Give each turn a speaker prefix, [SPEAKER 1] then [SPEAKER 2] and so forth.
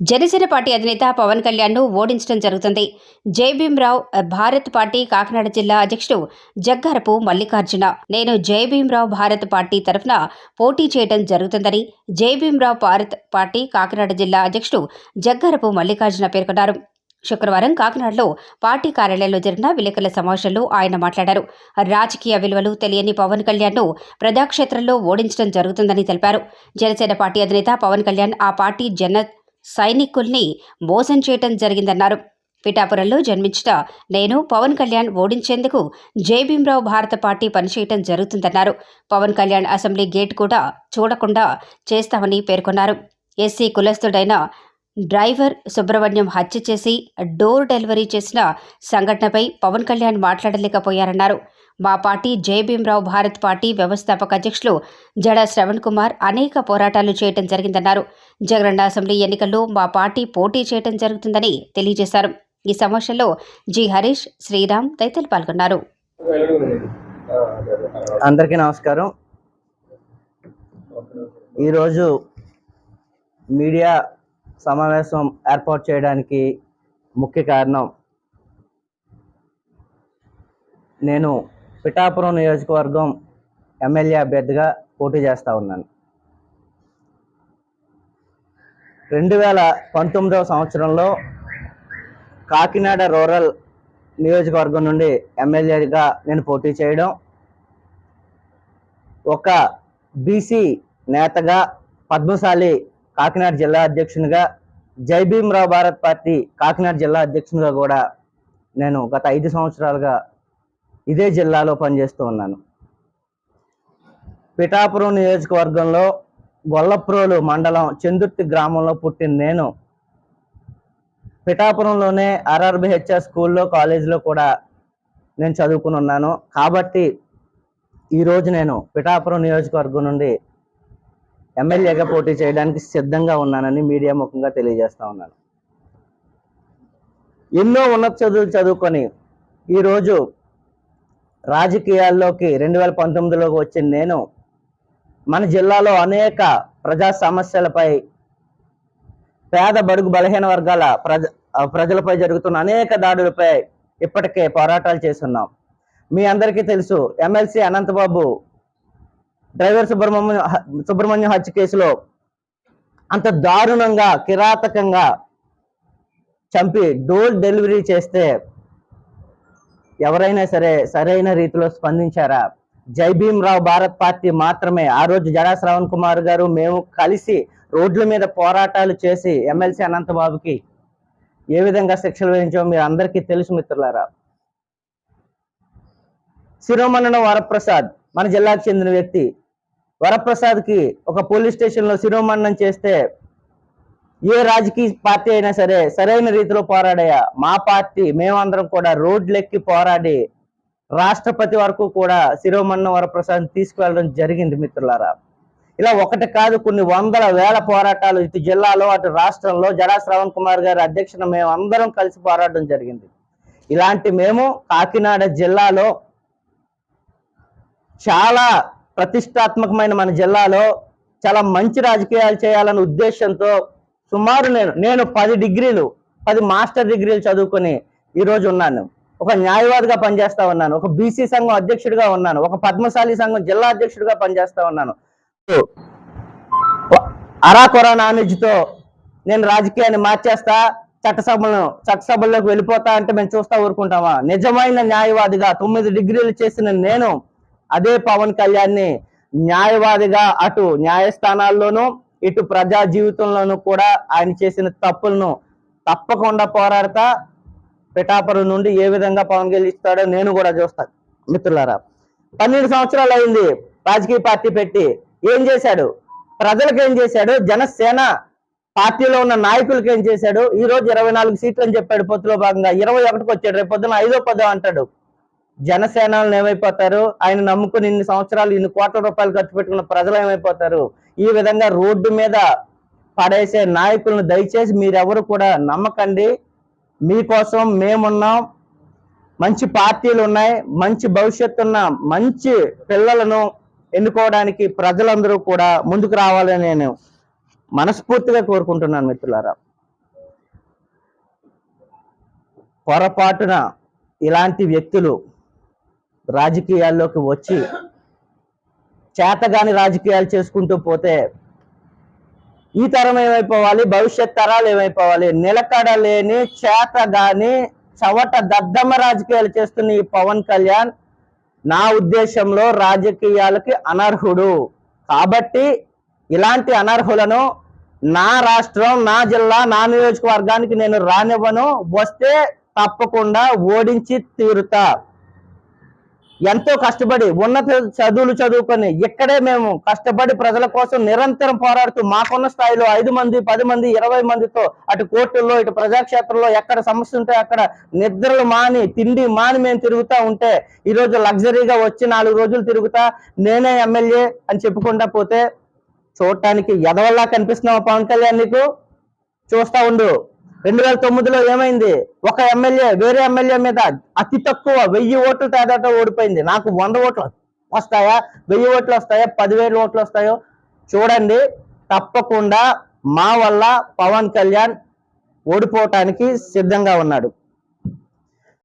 [SPEAKER 1] Janasena party అధినేత పవన్ కళ్యాణ్ను ఓడించడం జరుగుతుంది. జయభీంరావు భారత్ పార్టీ కాకినాడ జిల్లా అధ్యక్షుడు జగ్గారపు మల్లికార్జున. నేను జయభీంరావు భారత్ పార్టీ తరఫున పోటీ చేయడం జరుగుతుందని జయభీంరావు భారత్ పార్టీ కాకినాడ జిల్లా అధ్యక్షుడు జగ్గారపు మల్లికార్జున పేర్కొన్నారు. శుక్రవారం కాకినాడలో పార్టీ కార్యాలయంలో జరిగిన విలేకరుల సమావేశంలో ఆయన మాట్లాడారు. రాజకీయ విలువలు తెలియని పవన్ కళ్యాణ్ను ప్రజాక్షేత్రంలో ఓడించడం జరుగుతుందని తెలిపారు. జనసేన పార్టీ అధినేత పవన్ కళ్యాణ్ ఆ పార్టీ జన సైనికుల్ని మోసం చేయటం జరిగిందన్నారు. పిఠాపురంలో జన్మించిన నేను పవన్ కళ్యాణ్ ఓడించేందుకు జయభీంరావు భారత పార్టీ పనిచేయటం జరుగుతుందన్నారు. పవన్ కళ్యాణ్ అసెంబ్లీ గేట్ కూడా చూడకుండా చేస్తామని పేర్కొన్నారు. ఎస్సీ కులస్తుడైన డ్రైవర్ సుబ్రహ్మణ్యం హత్య చేసి డోర్ డెలివరీ చేసిన సంఘటనపై పవన్ కళ్యాణ్ మాట్లాడలేకపోయారన్నారు. మా పార్టీ జయభీంరావు భారత్ పార్టీ వ్యవస్థాపక అధ్యక్షులు జడ శ్రవణ్ కుమార్ అనేక పోరాటాలు చేయటం జరిగిందన్నారు. జగనన్న అసెంబ్లీ ఎన్నికల్లో మా పార్టీ పోటీ చేయటం జరుగుతుందని తెలియజేశారు. ఈ సమావేశంలో జి హరీష్ శ్రీరామ్ తదితరులు పాల్గొన్నారు.
[SPEAKER 2] అందరికీ నమస్కారం. ఈరోజు మీడియా సమావేశం ఏర్పాటు చేయడానికి ముఖ్య కారణం నేను పిఠాపురం నియోజకవర్గం ఎమ్మెల్యే అభ్యర్థిగా పోటీ చేస్తూ ఉన్నాను. రెండు వేల పంతొమ్మిదవ సంవత్సరంలో కాకినాడ రూరల్ నియోజకవర్గం నుండి ఎమ్మెల్యేగా నేను పోటీ చేయడం ఒక బీసీ నేతగా పద్మశాలి కాకినాడ జిల్లా అధ్యక్షునిగా జై భీమ్రావు భారత్ పార్టీ కాకినాడ జిల్లా అధ్యక్షునిగా కూడా నేను గత ఐదు సంవత్సరాలుగా ఇదే జిల్లాలో పనిచేస్తూ ఉన్నాను. పిఠాపురం నియోజకవర్గంలో గొల్లప్రోలు మండలం చెందుర్తి గ్రామంలో పుట్టిన నేను. పిఠాపురంలోనే ఆర్ఆర్బిహెచ్ఎస్ స్కూల్లో కాలేజీలో కూడా నేను చదువుకుని ఉన్నాను. కాబట్టి ఈరోజు నేను పిఠాపురం నియోజకవర్గం నుండి ఎమ్మెల్యేగా పోటీ చేయడానికి సిద్ధంగా ఉన్నానని మీడియా ముఖంగా తెలియజేస్తా ఉన్నాను. ఎన్నో ఉన్నత చదువులు చదువుకొని ఈరోజు రాజకీయాల్లోకి రెండు వేల పంతొమ్మిదిలోకి వచ్చిన నేను మన జిల్లాలో అనేక ప్రజా సమస్యలపై పేద బడుగు బలహీన వర్గాల ప్రజ ప్రజలపై జరుగుతున్న అనేక దాడులపై ఇప్పటికే పోరాటాలు చేస్తున్నాం. మీ అందరికీ తెలుసు ఎమ్మెల్సీ అనంతబాబు డ్రైవర్ సుబ్రహ్మణ్యం హ- సుబ్రహ్మణ్యం హత్య కేసులో అంత దారుణంగా కిరాతకంగా చంపి డోర్ డెలివరీ చేస్తే ఎవరైనా సరే సరైన రీతిలో స్పందించారా? జై భీమ్రావు భారత్ పార్టీ మాత్రమే. ఆ రోజు జడా శ్రవణ్ కుమార్ గారు మేము కలిసి రోడ్ల మీద పోరాటాలు చేసి ఎమ్మెల్సీ అనంతబాబుకి ఏ విధంగా శిక్షలు వేయించామో మీరు అందరికీ తెలుసు మిత్రులారా. శిరోమణన వరప్రసాద్ మన జిల్లాకు చెందిన వ్యక్తి. వరప్రసాద్కి ఒక పోలీస్ స్టేషన్లో శిరోమణనం చేస్తే ఏ రాజకీయ పార్టీ అయినా సరే సరైన రీతిలో పోరాడాయా మా పార్టీ మేమందరం కూడా రోడ్లెక్కి పోరాడి రాష్ట్రపతి వరకు కూడా శిరోమన్న వరప్రసాద్ తీసుకువెళ్ళడం జరిగింది మిత్రులారా. ఇలా ఒకటి కాదు కొన్ని వందల వేల పోరాటాలు ఇటు జిల్లాలో అటు రాష్ట్రంలో జడా శ్రవణ్ కుమార్ గారి అధ్యక్షన మేము అందరం కలిసి పోరాడడం జరిగింది. ఇలాంటి మేము కాకినాడ జిల్లాలో చాలా ప్రతిష్టాత్మకమైన మన జిల్లాలో చాలా మంచి రాజకీయాలు చేయాలనే ఉద్దేశంతో సుమారు నేను నేను పది డిగ్రీలు పది మాస్టర్ డిగ్రీలు చదువుకొని ఈరోజు ఉన్నాను. ఒక న్యాయవాదిగా పనిచేస్తా ఉన్నాను. ఒక బీసీ సంఘం అధ్యక్షుడిగా ఉన్నాను. ఒక పద్మశాలి సంఘం జిల్లా అధ్యక్షుడిగా పనిచేస్తా ఉన్నాను. అరాకొరా నాలెడ్జ్తో నేను రాజకీయాన్ని మార్చేస్తా చట్టసభలను చట్టసభల్లోకి వెళ్ళిపోతా అంటే మేము చూస్తా ఊరుకుంటామా? నిజమైన న్యాయవాదిగా తొమ్మిది డిగ్రీలు చేసిన నేను అదే పవన్ కళ్యాణ్ని న్యాయవాదిగా అటు న్యాయస్థానాల్లోనూ ఇటు ప్రజా జీవితంలోనూ కూడా ఆయన చేసిన తప్పులను తప్పకుండా పోరాడతా. పిఠాపురం నుండి ఏ విధంగా పవన్ గెలిస్తాడో నేను కూడా చూస్తాను మిత్రులారా పన్నెండు సంవత్సరాలు అయింది రాజకీయ పార్టీ పెట్టి. ఏం చేశాడు? ప్రజలకు ఏం చేశాడు? జనసేన పార్టీలో ఉన్న నాయకులకు ఏం చేశాడు? ఈ రోజు ఇరవై నాలుగు సీట్లు అని చెప్పాడు పొత్తులో భాగంగా. ఇరవై ఒకటికి వచ్చాడు. రేపు పొద్దున ఐదో పదో అంటాడు. జనసేనలు ఏమైపోతారు? ఆయన నమ్ముకుని ఇన్ని సంవత్సరాలు ఇన్ని కోట్ల రూపాయలు ఖర్చు పెట్టుకున్న ప్రజలు ఏమైపోతారు? ఈ విధంగా రోడ్డు మీద పడేసే నాయకులను దయచేసి మీరెవరు కూడా నమ్మకండి. మీకోసం మేమున్నాం. మంచి పార్టీలు ఉన్నాయి. మంచి భవిష్యత్తు ఉన్న మంచి పిల్లలను ఎన్నుకోవడానికి ప్రజలందరూ కూడా ముందుకు రావాలని నేను మనస్ఫూర్తిగా కోరుకుంటున్నాను మిత్రులారా. పొరపాటున ఇలాంటి వ్యక్తులు రాజకీయాల్లోకి వచ్చి చేతగాని రాజకీయాలు చేసుకుంటూ పోతే ఈ తరం ఏమైపోవాలి? భవిష్యత్ తరాలు ఏమైపోవాలి? నిలకడ లేని చేతగాని చవట దద్దమ్మ రాజకీయాలు చేస్తున్న ఈ పవన్ కళ్యాణ్ నా ఉద్దేశంలో రాజకీయాలకి అనర్హుడు. కాబట్టి ఇలాంటి అనర్హులను నా రాష్ట్రం నా జిల్లా నా నియోజకవర్గానికి నేను రానివ్వను. వస్తే తప్పకుండా ఓడించి తీరుతా. ఎంతో కష్టపడి ఉన్నత చదువులు చదువుకొని ఇక్కడే మేము కష్టపడి ప్రజల కోసం నిరంతరం పోరాడుతూ మాకున్న స్థాయిలో ఐదు మంది పది మంది ఇరవై మందితో అటు కోర్టుల్లో ఇటు ప్రజాక్షేత్రంలో ఎక్కడ సమస్య ఉంటే అక్కడ నిద్రలు మాని తిండి మాని మేము తిరుగుతా ఉంటే ఈరోజు లగ్జరీగా వచ్చి నాలుగు రోజులు తిరుగుతా నేనే ఎమ్మెల్యే అని చెప్పుకుంటా పోతే చూడటానికి ఎదవల్లా కనిపిస్తున్నావు పవన్ కళ్యాణ్ నీకు? చూస్తా ఉండు. రెండు వేల తొమ్మిదిలో ఏమైంది? ఒక ఎమ్మెల్యే వేరే ఎమ్మెల్యే మీద అతి తక్కువ వెయ్యి ఓట్లు తేడాతో ఓడిపోయింది. నాకు వంద ఓట్లు వస్తాయా? వెయ్యి ఓట్లు వస్తాయా? పదివేల ఓట్లు వస్తాయో? చూడండి. తప్పకుండా మా వల్ల పవన్ కళ్యాణ్ ఓడిపోవటానికి సిద్ధంగా ఉన్నాడు.